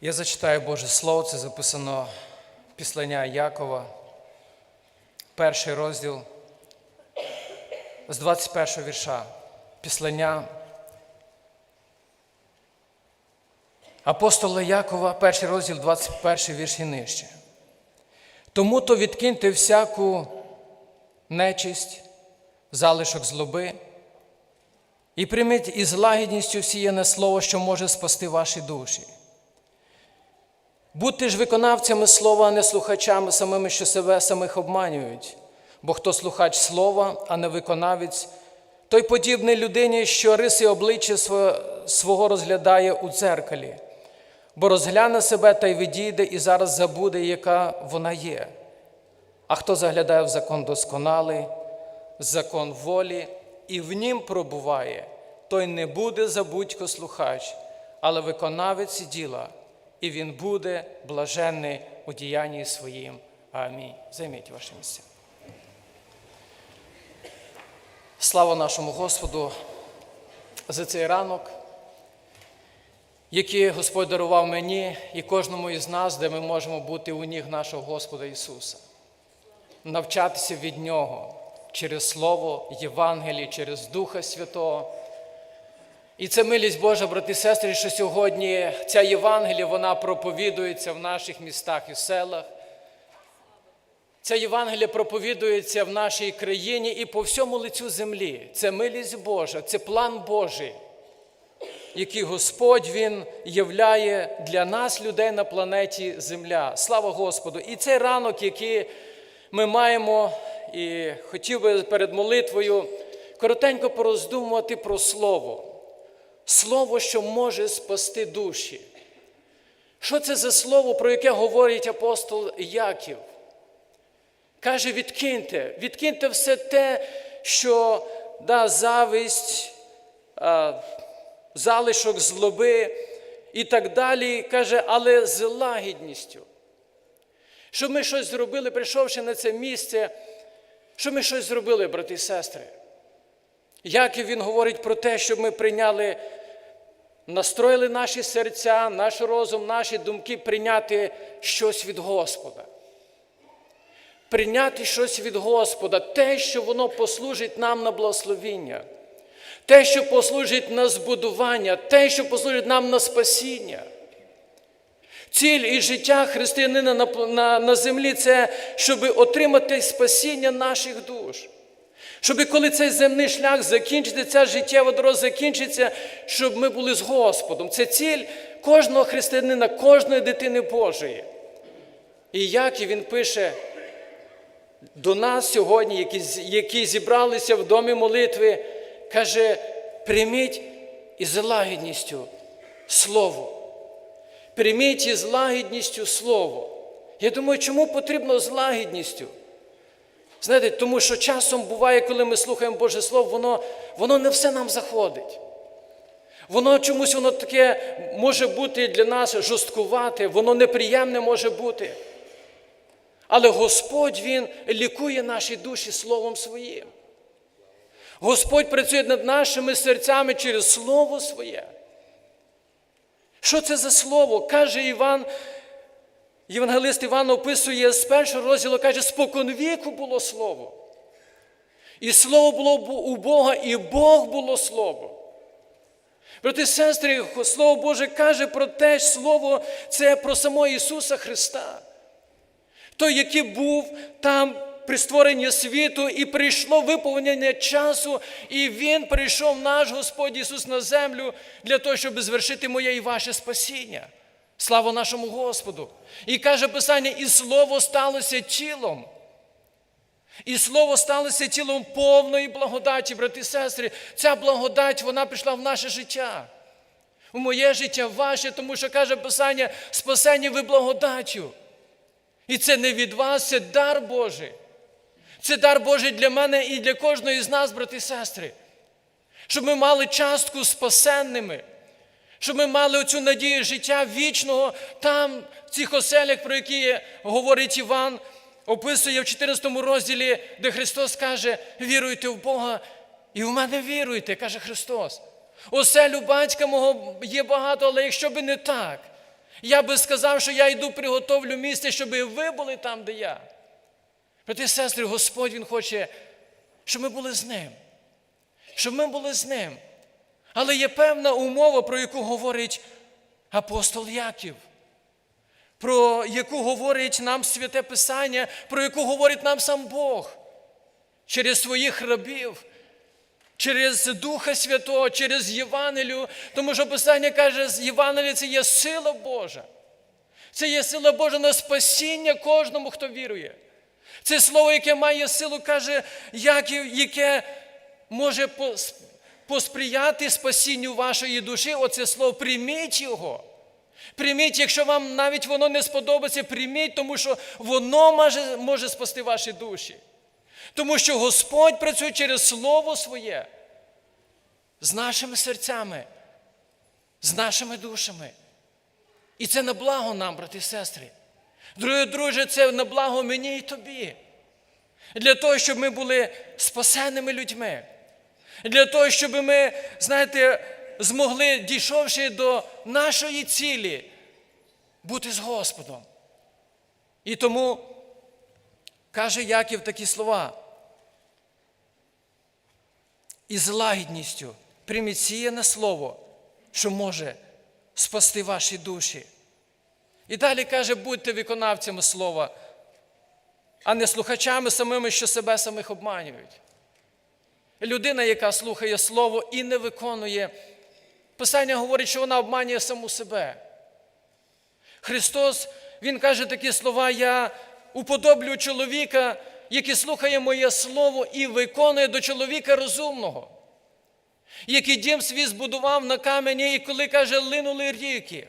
Я зачитаю Боже Слово, це записано післання Якова, перший розділ з 21 вірша. Післання апостола Якова, перший розділ, 21 вірш і нижче. Тому то відкиньте всяку нечисть, залишок злоби, і прийміть із лагідністю всіяне слово, що може спасти ваші душі. Будьте ж виконавцями слова, а не слухачами самими, що себе самих обманюють. Бо хто слухач слова, а не виконавець, той подібний людині, що риси обличчя свого розглядає у дзеркалі, бо розгляне себе та й відійде, і зараз забуде, яка вона є. А хто заглядає в закон досконалий, закон волі, і в нім пробуває, той не буде забудько слухач, але виконавець діла, і він буде блаженний у діянні своїм. Амінь. Займіть ваше місце. Слава нашому Господу за цей ранок, який Господь дарував мені і кожному із нас, де ми можемо бути у ніг нашого Господа Ісуса, навчатися від Нього через Слово Євангелії, через Духа Святого. І це милість Божа, брати і сестри, що сьогодні ця Євангелія вона проповідується в наших містах і селах. Ця Євангелія проповідується в нашій країні і по всьому лицю землі. Це милість Божа, це план Божий, який Господь Він являє для нас, людей на планеті Земля. Слава Господу! І цей ранок, який ми маємо, і хотів би перед молитвою коротенько пороздумувати про Слово. Слово, що може спасти душі. Що це за слово, про яке говорить апостол Яків? Каже, відкиньте, відкиньте все те, що да, зависть, залишок злоби і так далі. Каже, але з лагідністю. Щоб ми щось зробили, прийшовши на це місце, щоб ми щось зробили, брати і сестри. Яків він говорить про те, щоб ми прийняли, настроїли наші серця, наш розум, наші думки прийняти щось від Господа. Прийняти щось від Господа, те, що воно послужить нам на благословіння, те, що послужить на збудування, те, що послужить нам на спасіння. Ціль і життя християнина на, на, на землі це щоб отримати спасіння наших душ. Щоб коли цей земний шлях закінчиться, ця життєва дорога закінчиться, щоб ми були з Господом. Це ціль кожного християнина, кожної дитини Божої. І як і він пише до нас сьогодні, які, які зібралися в домі молитви, каже: прийміть із лагідністю Слово. Прийміть із лагідністю Слово. Я думаю, чому потрібно з лагідністю? Знаєте, тому що часом буває, коли ми слухаємо Боже Слово, воно воно не все нам заходить. Воно чомусь воно таке може бути для нас жорсткувате, воно неприємне може бути. Але Господь Він лікує наші душі Словом Своїм. Господь працює над нашими серцями через Слово Своє. Що це за слово? Каже Іван, Євангелист Іван описує з першого розділу, каже, споконвіку було слово. І слово було у Бога, і Бог було слово. Брати і сестри, Слово Боже каже про те, Слово це про самого Ісуса Христа. Той, який був там при створенні світу, і прийшло виповнення часу, і Він прийшов наш Господь Ісус на землю для того, щоб звершити моє і ваше спасіння. Слава нашому Господу! І каже Писання, і Слово сталося тілом. І Слово сталося тілом повної благодаті, брати і сестри. Ця благодать, вона прийшла в наше життя. У моє життя, в ваше, тому що каже Писання, спасені ви благодаттю. І це не від вас, це дар Божий. Це дар Божий для мене і для кожної з нас, брати і сестри. Щоб ми мали частку спасенними, щоб ми мали оцю надію життя вічного там, в цих оселях, про які говорить Іван, описує в 14 розділі, де Христос каже: віруйте в Бога і в мене віруйте, каже Христос. Оселю батька мого є багато, але якщо би не так, Я би сказав, що я йду приготовлю місце, щоб ви були там, де я. І сестри, Господь Він хоче, щоб ми були з ним. Щоб ми були з ним. Але є певна умова, про яку говорить апостол Яків, про яку говорить нам святе Писання, про яку говорить нам сам Бог через своїх рабів, через Духа Святого, через Євангелію. Тому що Писання каже, Євангеліє це є сила Божа. Це є сила Божа на спасіння кожному, хто вірує. Це слово, яке має силу, каже яке може посприяти спасінню вашої душі. Оце слово, прийміть його. Прийміть, якщо вам навіть воно не сподобається, прийміть, тому що воно може, може спасти ваші душі. Тому що Господь працює через Слово Своє з нашими серцями, з нашими душами. І це на благо нам, брати і сестри. Друге, друже, це на благо мені і тобі. Для того, щоб ми були спасеними людьми. Для того, щоб ми, знаєте, змогли, дійшовши до нашої цілі, бути з Господом. І тому каже Яків такі слова. І з лагідністю прийміть сіяне слово, що може спасти ваші душі. І далі каже, будьте виконавцями слова, а не слухачами самими, що себе самих обманюють. Людина, яка слухає Слово і не виконує, Писання говорить, що вона обманює саму себе. Христос, Він каже такі слова: Я уподоблю чоловіка, який слухає моє Слово і виконує до чоловіка розумного, який дім свій збудував на камені, і коли каже, линули ріки.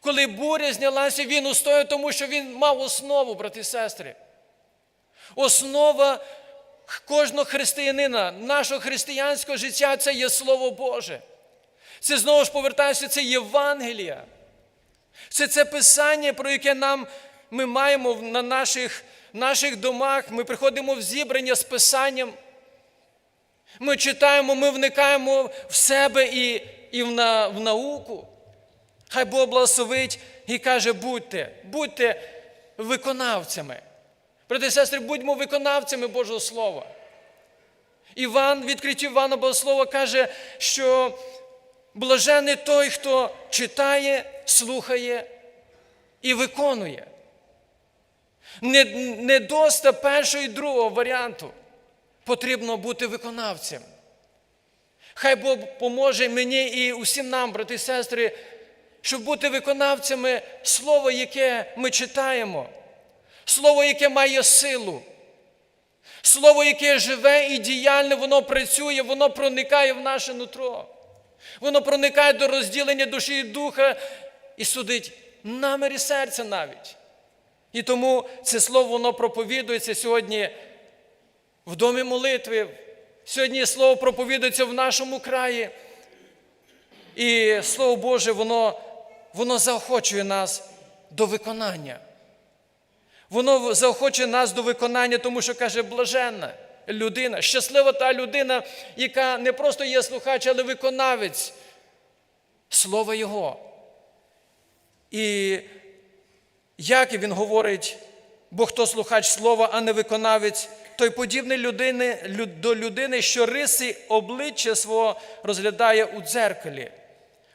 Коли буря знялася, він устояв, тому що він мав основу, брати і сестри. Основа кожного християнина, нашого християнського життя це є Слово Боже. Це знову ж повертаюся, це Євангелія. Це це Писання, про яке нам ми маємо на наших, наших домах. Ми приходимо в зібрання з Писанням. Ми читаємо, ми вникаємо в себе і, і в, на, в науку. Хай Бог благословить і каже, будьте, будьте виконавцями. Брати і сестри, будьмо виконавцями Божого Слова. Іван, відкриття Івана Богослова каже, що блажений той, хто читає, слухає і виконує. Не, не першого і другого варіанту. Потрібно бути виконавцем. Хай Бог поможе мені і усім нам, брати і сестри, щоб бути виконавцями слова, яке ми читаємо, слово, яке має силу, слово, яке живе і діяльне, воно працює, воно проникає в наше нутро. Воно проникає до розділення душі і духа і судить намірі серця навіть. І тому це слово воно проповідується сьогодні в домі молитви. Сьогодні слово проповідується в нашому краї. І Слово Боже, воно, воно заохочує нас до виконання. Воно заохочує нас до виконання, тому що каже, блаженна людина, щаслива та людина, яка не просто є слухач, але виконавець Слова Його. І як він говорить, бо хто слухач слова, а не виконавець, той подібний людини, до людини, що риси обличчя свого розглядає у дзеркалі,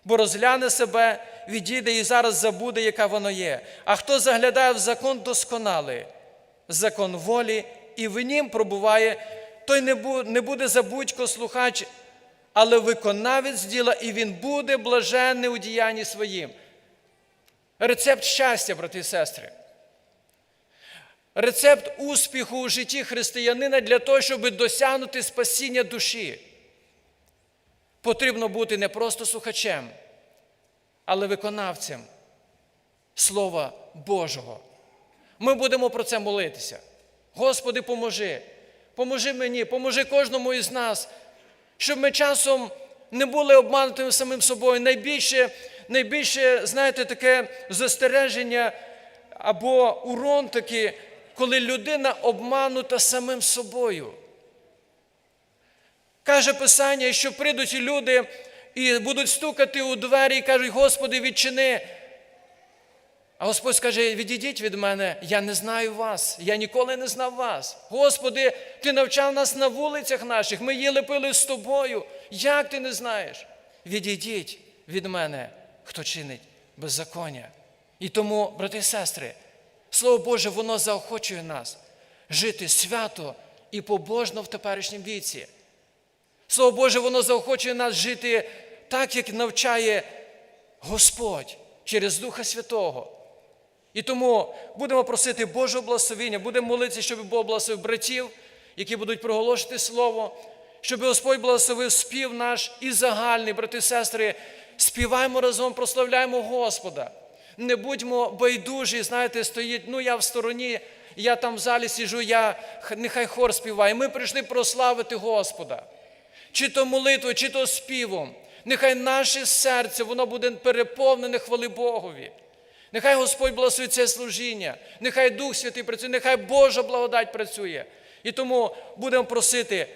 бо розгляне себе, відійде і зараз забуде, яка воно є. А хто заглядає в закон досконалий, закон волі, і в нім пробуває, той не бу- не буде забудько слухач, але виконавець діла, і він буде блаженний у діянні своїм. Рецепт щастя, брати і сестри. Рецепт успіху у житті християнина для того, щоб досягнути спасіння душі. Потрібно бути не просто слухачем, але виконавцем Слова Божого. Ми будемо про це молитися. Господи, поможи. Поможи мені, поможи кожному із нас, щоб ми часом не були обманутими самим собою. Найбільше, найбільше, знаєте, таке застереження або урон такий, коли людина обманута самим собою. Каже Писання, що прийдуть люди і будуть стукати у двері і кажуть, Господи, відчини. А Господь скаже: відійдіть від мене, я не знаю вас, я ніколи не знав вас. Господи, Ти навчав нас на вулицях наших, ми їли пили з тобою. Як ти не знаєш? Відійдіть від мене, хто чинить беззаконня. І тому, брати і сестри, Слово Боже, воно заохочує нас жити свято і побожно в теперішньому віці. Слово Боже, воно заохочує нас жити так, як навчає Господь через Духа Святого. І тому будемо просити Божого благословення, будемо молитися, щоб Бог благословив братів, які будуть проголошувати Слово, щоб Господь благословив спів наш і загальний, брати і сестри, співаємо разом, прославляємо Господа. Не будьмо байдужі, знаєте, стоїть, ну я в стороні, я там в залі сіжу, я, нехай хор співає. Ми прийшли прославити Господа. Чи то молитвою, чи то співом. Нехай наше серце, воно буде переповнене хвали Богові. Нехай Господь благословить це служіння, нехай Дух Святий працює, нехай Божа благодать працює. І тому будемо просити